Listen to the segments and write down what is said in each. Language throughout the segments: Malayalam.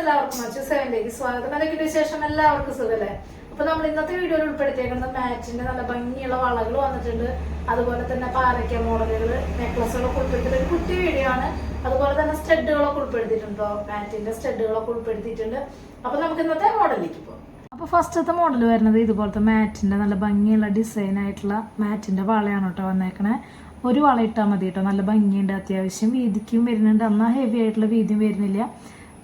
എല്ലാവർക്കും അച്ഛൻ സെവനിലേക്ക് സ്വാഗതം. അതൊക്കെ ശേഷം എല്ലാവർക്കും സുഖല്ലേ? അപ്പൊ നമ്മൾ ഇന്നത്തെ വീഡിയോയിൽ ഉൾപ്പെടുത്തിയേക്കുന്നത് മാറ്റിന്റെ നല്ല ഭംഗിയുള്ള വളകൾ വന്നിട്ടുണ്ട്. അതുപോലെ തന്നെ പാറയ്ക്ക മോഡലുകൾ നെക്ലസുകളൊക്കെ ഉൾപ്പെടുത്തിയിട്ട് ഒരു കുട്ടി വീഡിയോ ആണ്. അതുപോലെ തന്നെ സ്റ്റഡുകളൊക്കെ ഉൾപ്പെടുത്തിയിട്ടുണ്ടോ? മാറ്റിന്റെ സ്റ്റഡുകളൊക്കെ ഉൾപ്പെടുത്തിയിട്ടുണ്ട്. അപ്പൊ നമുക്ക് ഇന്നത്തെ മോഡലിലേക്ക് പോകാം അപ്പൊ ഫസ്റ്റത്തെ മോഡൽ വരുന്നത് ഇതുപോലത്തെ മാറ്റിന്റെ നല്ല ഭംഗിയുള്ള ഡിസൈൻ ആയിട്ടുള്ള മാറ്റിന്റെ വളയാണ് കേട്ടോ വന്നേക്കണേ. ഒരു വള ഇട്ടാൽ മതി കേട്ടോ. നല്ല ഭംഗിയുണ്ട് അത്യാവശ്യം വീതിക്കും വരുന്നുണ്ട്. എന്നാൽ ഹെവി ആയിട്ടുള്ള വീതിയും വരുന്നില്ല.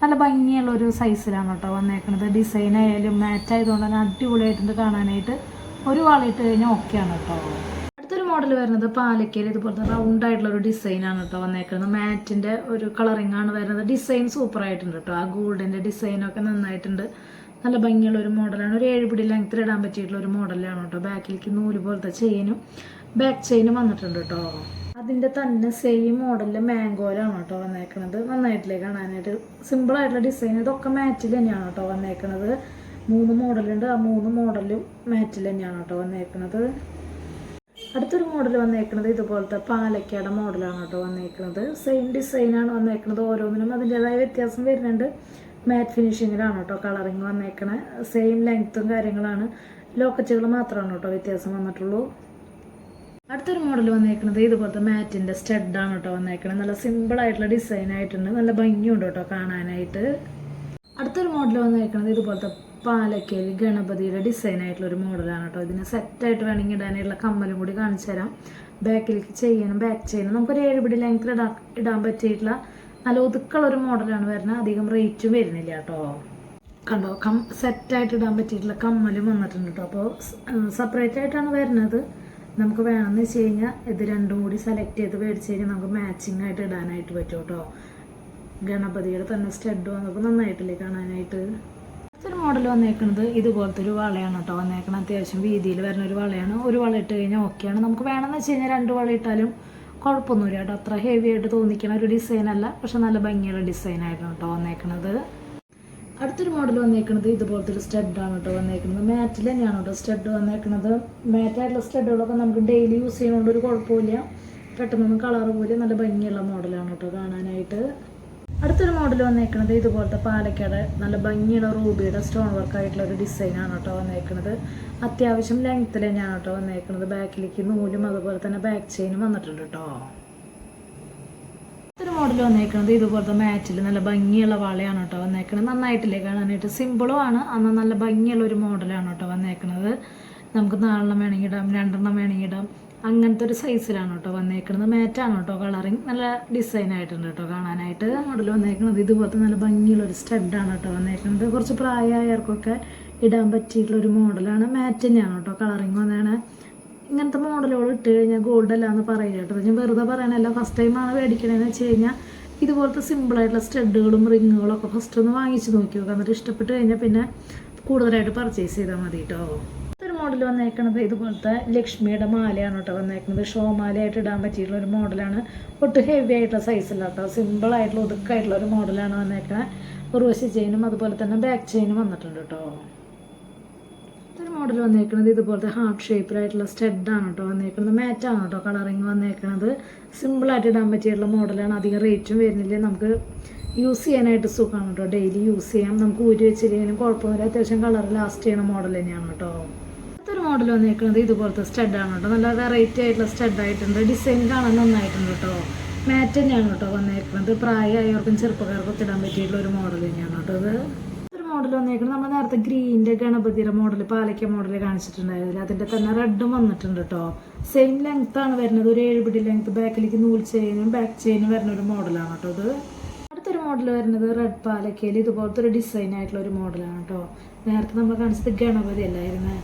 നല്ല ഭംഗിയുള്ള ഒരു സൈസിലാണ് കേട്ടോ വന്നേക്കുന്നത് ഡിസൈൻ ആയാലും മാറ്റ് ആയതുകൊണ്ട് തന്നെ അടിപൊളിയായിട്ടുണ്ട് കാണാനായിട്ട്. ഒരു വാളിട്ട് കഴിഞ്ഞാൽ ഓക്കെയാണ് കേട്ടോ അടുത്തൊരു മോഡൽ വരുന്നത് പാലക്കയിൽ ഇതുപോലത്തെ റൗണ്ട് ആയിട്ടുള്ള ഒരു ഡിസൈനാണ് കേട്ടോ വന്നേക്കുന്നത് മാറ്റിന്റെ ഒരു കളറിംഗ് ആണ് വരുന്നത്. ഡിസൈൻ സൂപ്പർ ആയിട്ടുണ്ട് കേട്ടോ ആ ഗോൾഡിന്റെ ഡിസൈനൊക്കെ നന്നായിട്ടുണ്ട്. നല്ല ഭംഗിയുള്ള ഒരു മോഡലാണ് ഒരു ഏഴുപിടി ലെങ്ത്തിൽ ഇടാൻ പറ്റിയിട്ടുള്ള ഒരു മോഡലാണ് കേട്ടോ ബാക്കിലേക്ക് നൂൽ പോലത്തെ ചെയിനും ബാക്ക് ചെയിനും വന്നിട്ടുണ്ട് കേട്ടോ അതിന്റെ തന്നെ സെയിം മോഡലിൽ മാംഗോയിലാണ് കേട്ടോ വന്നേക്കണത്. നന്നായിട്ടില്ലേ കാണാനായിട്ട്? സിമ്പിളായിട്ടുള്ള ഡിസൈൻ ഇതൊക്കെ മാറ്റിൽ തന്നെയാണ് കേട്ടോ വന്നേക്കണത്. മൂന്ന് മോഡലുണ്ട് ആ മൂന്ന് മോഡലും മാറ്റിൽ തന്നെയാണ് കേട്ടോ വന്നേക്കണത്. അടുത്തൊരു മോഡൽ വന്നേക്കുന്നത് ഇതുപോലത്തെ പാലക്കാട് മോഡലാണ് കേട്ടോ വന്നേക്കുന്നത് സെയിം ഡിസൈനാണ് വന്നേക്കുന്നത് ഓരോന്നിനും. അതിന്റെതായ വ്യത്യാസം വരുന്നുണ്ട്. മാറ്റ് ഫിനിഷിങ്ങിലാണ് കേട്ടോ കളറിങ് വന്നേക്കണേ. സെയിം ലെങ്ത്തും കാര്യങ്ങളാണ്. ലോക്കറ്റുകൾ മാത്രമാണ് കേട്ടോ വ്യത്യാസം വന്നിട്ടുള്ളൂ. അടുത്തൊരു മോഡൽ വന്നേക്കുന്നത് ഇതുപോലത്തെ മാറ്റിന്റെ സ്റ്റഡാണ് കേട്ടോ വന്നേക്കണത്. നല്ല സിമ്പിൾ ആയിട്ടുള്ള ഡിസൈൻ ആയിട്ടുണ്ട്. നല്ല ഭംഗിയുണ്ട് കേട്ടോ കാണാനായിട്ട്. അടുത്തൊരു മോഡൽ വന്നേക്കുന്നത് ഇതുപോലത്തെ പാലക്കേരി ഗണപതിയുടെ ഡിസൈൻ ആയിട്ടുള്ള ഒരു മോഡലാണ് കേട്ടോ ഇതിന് സെറ്റായിട്ട് വേണമെങ്കിൽ ഇടാനായിട്ടുള്ള കമ്മലും കൂടി കാണിച്ചു തരാം. ബാക്കിലേക്ക് ചെയ്യാനും ബാക്ക് ചെയ്യാനും നമുക്കൊരു ഏഴുപിടി ലെങ്ത്തിൽ ഇടാൻ ഇടാൻ പറ്റിയിട്ടുള്ള നല്ല ഒതുക്കുള്ള ഒരു മോഡലാണ് വരുന്നത്. അധികം റേറ്റും വരുന്നില്ല കേട്ടോ കണ്ടോ കം സെറ്റായിട്ട് ഇടാൻ പറ്റിയിട്ടുള്ള കമ്മലും വന്നിട്ടുണ്ട് കേട്ടോ അപ്പോൾ സെപ്പറേറ്റ് ആയിട്ടാണ് വരുന്നത്. നമുക്ക് വേണമെന്ന് വെച്ച് കഴിഞ്ഞാൽ ഇത് രണ്ടും കൂടി സെലക്ട് ചെയ്ത് മേടിച്ച് കഴിഞ്ഞാൽ നമുക്ക് മാച്ചിങ് ആയിട്ട് ഇടാനായിട്ട് പറ്റും കേട്ടോ. ഗണപതിയുടെ തന്നെ സ്റ്റഡ് വന്നപ്പോൾ നന്നായിട്ടില്ലേ കാണാനായിട്ട്? ഒരു മോഡൽ വന്നേക്കുന്നത് ഇതുപോലത്തെ ഒരു വളയാണ് കേട്ടോ. വന്നേക്കണം അത്യാവശ്യം വീതിയിൽ വരുന്ന ഒരു വളയാണ്. ഒരു വള ഇട്ട് കഴിഞ്ഞാൽ ഓക്കെയാണ് നമുക്ക് വേണമെന്ന് വെച്ച് കഴിഞ്ഞാൽ രണ്ട് വള ഇട്ടാലും കുഴപ്പമൊന്നുമില്ല കേട്ടോ. അത്ര ഹെവി ആയിട്ട് തോന്നിക്കണ ഒരു ഡിസൈൻ അല്ല പക്ഷെ നല്ല ഭംഗിയുള്ള ഡിസൈൻ ആയിരുന്നു കേട്ടോ വന്നേക്കുന്നത് അടുത്തൊരു മോഡൽ വന്നേക്കുന്നത് ഇതുപോലത്തെ ഒരു സ്റ്റഡാണ് കേട്ടോ വന്നേക്കുന്നത് മാറ്റിൽ തന്നെയാണ് കേട്ടോ സ്റ്റഡ് വന്നേക്കുന്നത് മാറ്റായിട്ടുള്ള സ്റ്റഡുകളൊക്കെ നമുക്ക് ഡെയിലി യൂസ് ചെയ്യുന്നതുകൊണ്ട് ഒരു കുഴപ്പമില്ല പെട്ടെന്നൊന്നും കളർ പോലും നല്ല ഭംഗിയുള്ള മോഡലാണ് കേട്ടോ കാണാനായിട്ട്. അടുത്തൊരു മോഡൽ വന്നേക്കുന്നത് ഇതുപോലത്തെ പാലക്കാട് നല്ല ഭംഗിയുള്ള റൂബിയുടെ സ്റ്റോൺ വർക്ക് ആയിട്ടുള്ള ഒരു ഡിസൈനാണ് കേട്ടോ വന്നേക്കുന്നത് അത്യാവശ്യം ലെങ്ത്തിൽ തന്നെയാണ് കേട്ടോ വന്നേക്കുന്നത് ബാക്കിലേക്ക് നൂലും അതുപോലെ തന്നെ ബാക്ക് ചെയിനും വന്നിട്ടുണ്ട് കേട്ടോ മോഡൽ വന്നേക്കുന്നത് ഇതുപോലത്തെ മാറ്റിൽ നല്ല ഭംഗിയുള്ള വളയാണ് കേട്ടോ വന്നേക്കുന്നത് നന്നായിട്ടില്ലേ കാണാനായിട്ട്? സിമ്പിളും ആണ്. അന്ന് നല്ല ഭംഗിയുള്ള ഒരു മോഡലാണ് കേട്ടോ വന്നേക്കുന്നത് നമുക്ക് നാലെണ്ണം വേണമെങ്കിൽ ഇടാം രണ്ടെണ്ണം വേണമെങ്കിൽ ഇടാം. അങ്ങനത്തെ ഒരു സൈസിലാണ് കേട്ടോ വന്നേക്കുന്നത് മാറ്റാണ് കേട്ടോ കളറിങ് നല്ല ഡിസൈൻ ആയിട്ടുണ്ട് കേട്ടോ കാണാനായിട്ട്. മോഡൽ വന്നേക്കുന്നത് ഇതുപോലത്തെ നല്ല ഭംഗിയുള്ള ഒരു സ്റ്റഡാണ് കേട്ടോ വന്നേക്കുന്നത് കുറച്ച് പ്രായമായവർക്കൊക്കെ ഇടാൻ പറ്റിയിട്ടുള്ള ഒരു മോഡലാണ് മാറ്റ് തന്നെയാണ് കേട്ടോ കളറിങ് വന്നതാണ് ഇങ്ങനത്തെ മോഡലുകൾ ഇട്ട് കഴിഞ്ഞാൽ ഗോൾഡ് അല്ല എന്ന് പറയില്ല കേട്ടോ. ഞാൻ വെറുതെ പറയണല്ല ഫസ്റ്റ് ടൈമാണ് മേടിക്കണതെന്ന് വെച്ച് കഴിഞ്ഞാൽ ഇതുപോലത്തെ സിമ്പിളായിട്ടുള്ള സ്റ്റഡുകളും റിങ്ങുകളും ഒക്കെ ഫസ്റ്റ് ഒന്ന് വാങ്ങിച്ച് നോക്കി നോക്കുക എന്നിട്ട് ഇഷ്ടപ്പെട്ട് കഴിഞ്ഞാൽ പിന്നെ കൂടുതലായിട്ട് പർച്ചേസ് ചെയ്താൽ മതി കേട്ടോ ഒരു മോഡൽ വന്നേക്കണത് ഇതുപോലത്തെ ലക്ഷ്മിയുടെ മാലയാണ് കേട്ടോ വന്നേക്കുന്നത് ഷോ മാലയായിട്ട് ഇടാൻ പറ്റിയിട്ടുള്ള ഒരു മോഡലാണ് ഒട്ടും ഹെവി ആയിട്ടുള്ള സൈസില്ല കേട്ടോ സിമ്പിളായിട്ടുള്ള ഒതുക്കായിട്ടുള്ള ഒരു മോഡലാണ് വന്നേക്കുന്നത് ഉർവശി ചെയിനും അതുപോലെ തന്നെ ബാക്ക് ചെയിനും വന്നിട്ടുണ്ട് കേട്ടോ മോഡൽ വന്നേക്കുന്നത് ഇതുപോലത്തെ ഹാർട്ട് ഷേപ്പിലായിട്ടുള്ള സ്റ്റെഡാണ് കേട്ടോ വന്നേക്കുന്നത് മാറ്റാണ് കേട്ടോ കളറിങ് വന്നേക്കുന്നത് സിമ്പിളായിട്ട് ഇടാൻ പറ്റിയിട്ടുള്ള മോഡലാണ് അധികം റേറ്റും വരുന്നില്ല. നമുക്ക് യൂസ് ചെയ്യാനായിട്ട് സുഖമാണ് കേട്ടോ ഡെയിലി യൂസ് ചെയ്യാം. നമുക്ക് ഊരി വെച്ചില്ലെങ്കിലും കുഴപ്പമൊന്നുമില്ല. അത്യാവശ്യം കളർ ലാസ്റ്റ് ചെയ്യുന്ന മോഡൽ തന്നെയാണ് കേട്ടോ അടുത്തൊരു മോഡൽ വന്നേക്കുന്നത് ഇതുപോലത്തെ സ്റ്റെഡാണ് കേട്ടോ നല്ല വെറൈറ്റി ആയിട്ടുള്ള സ്റ്റെഡായിട്ടുണ്ട് ഡിസൈൻ കാണാൻ നന്നായിട്ടുണ്ട് കേട്ടോ മാറ്റ് തന്നെയാണ് കേട്ടോ വന്നേക്കുന്നത് പ്രായമായവർക്കും ചെറുപ്പക്കാർക്കും ഇടാൻ പറ്റിയിട്ടുള്ള ഒരു മോഡൽ തന്നെയാണ് കേട്ടോ ഇത്. മോഡൽ വന്നേക്കുന്നത് നമ്മൾ നേരത്തെ ഗ്രീന്റെ ഗണപതിയുടെ മോഡൽ പാലയ്ക്ക മോഡൽ കാണിച്ചിട്ടുണ്ടായിരുന്നില്ല? അതിന്റെ തന്നെ റെഡും വന്നിട്ടുണ്ട് കേട്ടോ സെയിം ലെങ്ത് ആണ് വരുന്നത്. ഒരു ഏഴുപിടി ലെങ്ത് ബാക്കിലേക്ക് നൂൽ ചെയിനും ബാക്ക് ചെയിനും വരുന്ന ഒരു മോഡലാണ് കേട്ടോ ഇത്. അടുത്തൊരു മോഡൽ വരുന്നത് റെഡ് പാലക്കയിൽ ഇതുപോലത്തെ ഒരു ഡിസൈൻ ആയിട്ടുള്ള ഒരു മോഡലാണ് കേട്ടോ നേരത്തെ നമ്മൾ കാണിച്ചത് ഗണപതി അല്ലായിരുന്നു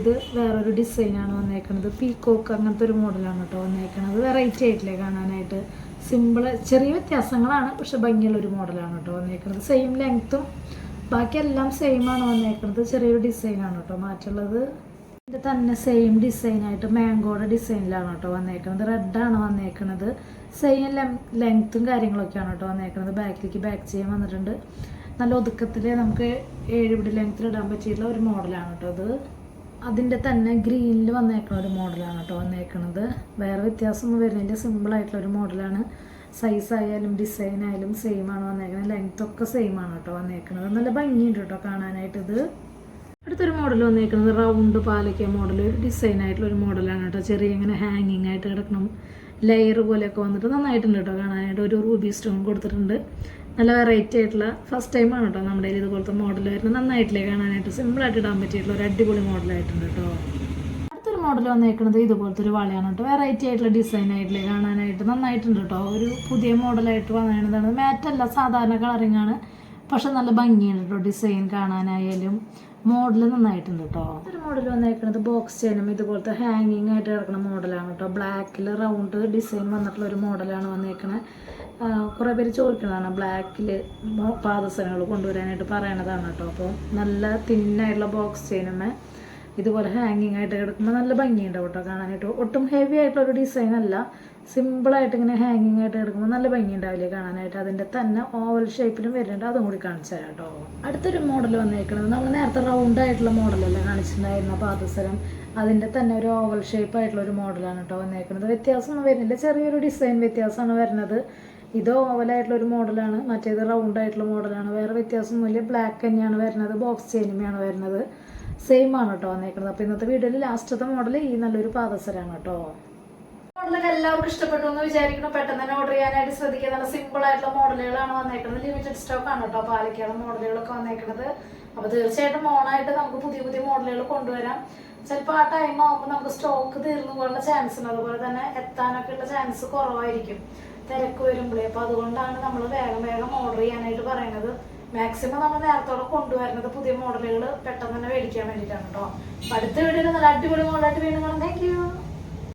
ഇത് വേറൊരു ഡിസൈനാണ് വന്നേക്കുന്നത് പീക്കോക്ക് അങ്ങനത്തെ ഒരു മോഡലാണ് കേട്ടോ വന്നേക്കുന്നത് വെറൈറ്റി ആയിട്ടില്ലേ കാണാനായിട്ട്. സിമ്പിൾ ചെറിയ വ്യത്യാസങ്ങളാണ് പക്ഷെ ഭംഗിയുള്ള ഒരു മോഡലാണ് കേട്ടോ വന്നേക്കുന്നത് സെയിം ലെങ്ത്തും ബാക്കിയെല്ലാം സെയിം ആണ് വന്നേക്കുന്നത്. ചെറിയൊരു ഡിസൈനാണ് കേട്ടോ മാറ്റുള്ളത് ഇതിന്റെ തന്നെ സെയിം ഡിസൈനായിട്ട് മാംഗോയുടെ ഡിസൈനിലാണ് കേട്ടോ വന്നേക്കുന്നത്. റെഡാണ് വന്നേക്കുന്നത്. സെയിം ലെങ്ത്തും കാര്യങ്ങളൊക്കെയാണ് കേട്ടോ വന്നേക്കുന്നത്. ബാക്കിലേക്ക് ബാക്ക് ചെയ്യാൻ വന്നിട്ടുണ്ട്. നല്ല ഒതുക്കത്തിൽ നമുക്ക് ഏഴുപിടി ലെങ്ത്തിൽ ഇടാൻ പറ്റിയിട്ടുള്ള ഒരു മോഡലാണ് കേട്ടോ അത് അതിന്റെ തന്നെ ഗ്രീനിൽ വന്നേക്കുന്ന ഒരു മോഡലാണ് കേട്ടോ വന്നേക്കുന്നത്. വേറെ വ്യത്യാസമൊന്നും വരുന്നില്ല. സിമ്പിളായിട്ടുള്ള ഒരു മോഡലാണ് സൈസ് ആയാലും ഡിസൈൻ ആയാലും സെയിം ആണ് വന്നേക്കുന്നത് ലെങ്ത് ഒക്കെ സെയിം ആണ് കേട്ടോ വന്നേക്കുന്നത് നല്ല ഭംഗിയുണ്ട് കേട്ടോ കാണാനായിട്ട് ഇത് അടുത്തൊരു മോഡൽ വന്നേക്കുന്നത് റൗണ്ട് പാലക്ക മോഡൽ ഡിസൈൻ ആയിട്ടുള്ള ഒരു മോഡലാണ് കേട്ടോ. ചെറിയ ഇങ്ങനെ ഹാങ്ങിങ് ആയിട്ട് കിടക്കണം. ലെയർ പോലെയൊക്കെ വന്നിട്ട് നന്നായിട്ടുണ്ട് കേട്ടോ കാണാനായിട്ട്. ഒരു റൂബി സ്റ്റോൺ കൊടുത്തിട്ടുണ്ട്. നല്ല വെറൈറ്റി ആയിട്ടുള്ള ഫസ്റ്റ് ടൈമാണ് കേട്ടോ നമ്മുടെ ഇതുപോലത്തെ മോഡൽ വരുന്നത്. നന്നായിട്ടില്ലേ കാണാനായിട്ട്? സിമ്പിളായിട്ട് ഇടാൻ പറ്റിയിട്ടുള്ള ഒരു അടിപൊളി മോഡലായിട്ടുണ്ട് കേട്ടോ. മോഡൽ വന്നേക്കുന്നത് ഇതുപോലത്തെ ഒരു വളയാണ് കേട്ടോ. വെറൈറ്റി ആയിട്ടുള്ള ഡിസൈൻ ആയിട്ടില്ലേ കാണാനായിട്ട് നന്നായിട്ടുണ്ട് കേട്ടോ. ഒരു പുതിയ മോഡലായിട്ട് വന്നതാണ് മാറ്റല്ല സാധാരണ കളറിങ് ആണ്. പക്ഷെ നല്ല ഭംഗിയുണ്ട് കേട്ടോ ഡിസൈൻ കാണാനായാലും. മോഡൽ നന്നായിട്ടുണ്ട് കേട്ടോ. ഒരു മോഡൽ വന്നേക്കുന്നത് ബോക്സ് ചെയിനും ഇതുപോലത്തെ ഹാങ്ങിങ് ആയിട്ട് കിടക്കുന്ന മോഡലാണ് കേട്ടോ. ബ്ലാക്കിൽ റൗണ്ട് ഡിസൈൻ വന്നിട്ടുള്ള ഒരു മോഡലാണ് വന്നേക്കണത് കുറേ പേര് ചോദിക്കുന്നതാണ് ബ്ലാക്കിൽ പാദസനങ്ങൾ കൊണ്ടുവരാനായിട്ട് പറയണതാണ് കേട്ടോ. അപ്പോൾ നല്ല തിന്നായിട്ടുള്ള ബോക്സ് ചെയിനുമേ ഇതുപോലെ ഹാങ്ങിങ് ആയിട്ട് കിടക്കുമ്പോൾ നല്ല ഭംഗിയുണ്ടാവും കേട്ടോ കാണാനായിട്ട്. ഒട്ടും ഹെവി ആയിട്ടുള്ള ഒരു ഡിസൈൻ അല്ല. സിമ്പിളായിട്ട് ഇങ്ങനെ ഹാങ്ങിങ് ആയിട്ട് കിടക്കുമ്പോൾ നല്ല ഭംഗിയുണ്ടാവില്ലേ കാണാനായിട്ട്. അതിന്റെ തന്നെ ഓവൽ ഷേപ്പിലും വരുന്നുണ്ട്. അതും കൂടി കാണിച്ചു തരാം കേട്ടോ അടുത്തൊരു മോഡൽ വന്നേക്കുന്നത് നമ്മൾ നേരത്തെ റൗണ്ട് ആയിട്ടുള്ള മോഡലല്ലേ കാണിച്ചിട്ടുണ്ടായിരുന്ന? പാദസരം അതിന്റെ തന്നെ ഒരു ഓവൽ ഷേപ്പ് ആയിട്ടുള്ള ഒരു മോഡലാണ് കേട്ടോ വന്നേക്കുന്നത് വ്യത്യാസമൊന്നും വരുന്നില്ല ചെറിയൊരു ഡിസൈൻ വ്യത്യാസമാണ് വരുന്നത്. ഇത് ഓവലായിട്ടുള്ള ഒരു മോഡലാണ് മറ്റേത് റൗണ്ട് ആയിട്ടുള്ള മോഡലാണ് വേറെ വ്യത്യാസമൊന്നുമില്ല. ബ്ലാക്ക് തന്നെയാണ് വരുന്നത്. ബോക്സ് ചെയിനുമാണ് വരുന്നത്. സെയിം ആണ് കേട്ടോ വന്നേക്കുന്നത് അപ്പോൾ ഇന്നത്തെ വീഡിയോയിൽ ലാസ്റ്റത്തെ മോഡൽ ഈ നല്ലൊരു പാദസരാണ് കേട്ടോ എല്ലാവർക്കും ഇഷ്ടപ്പെട്ടു എന്ന് വിചാരിക്കണം പെട്ടെന്ന് തന്നെ ഓർഡർ ചെയ്യാനായിട്ട് ശ്രദ്ധിക്കുക. നല്ല സിമ്പിൾ ആയിട്ടുള്ള മോഡലുകളാണ് വന്നേക്കുന്നത് ലിമിറ്റഡ് സ്റ്റോക്ക് ആണ് കേട്ടോ പാലക്കാട് മോഡലുകളൊക്കെ വന്നേക്കുന്നത് അപ്പോൾ തീർച്ചയായിട്ടും ഓണായിട്ട് നമുക്ക് പുതിയ പുതിയ മോഡലുകൾ കൊണ്ടുവരാം. ചിലപ്പോൾ ആ ടൈം ആകുമ്പോൾ നമുക്ക് സ്റ്റോക്ക് തീർന്നു പോകാനുള്ള ചാൻസ് ഉണ്ട്. അതുപോലെ തന്നെ എത്താനൊക്കെ ഉള്ള ചാൻസ് കുറവായിരിക്കും. തിരക്ക് വരുമ്പോഴേ അപ്പോൾ അതുകൊണ്ടാണ് നമ്മൾ വേഗം വേഗം ഓർഡർ ചെയ്യാനായിട്ട് പറയുന്നത്. മാക്സിമം നമ്മൾ നേരത്തോടെ കൊണ്ടുവരുന്നത് പുതിയ മോഡലുകൾ പെട്ടെന്ന് തന്നെ മേടിക്കാൻ വേണ്ടിയിട്ടാണ് കേട്ടോ അടുത്ത വീഡിയോയിൽ നല്ല അടിപൊളി മോഡലായിട്ട് വീണ്ടും കാണാം. Thank you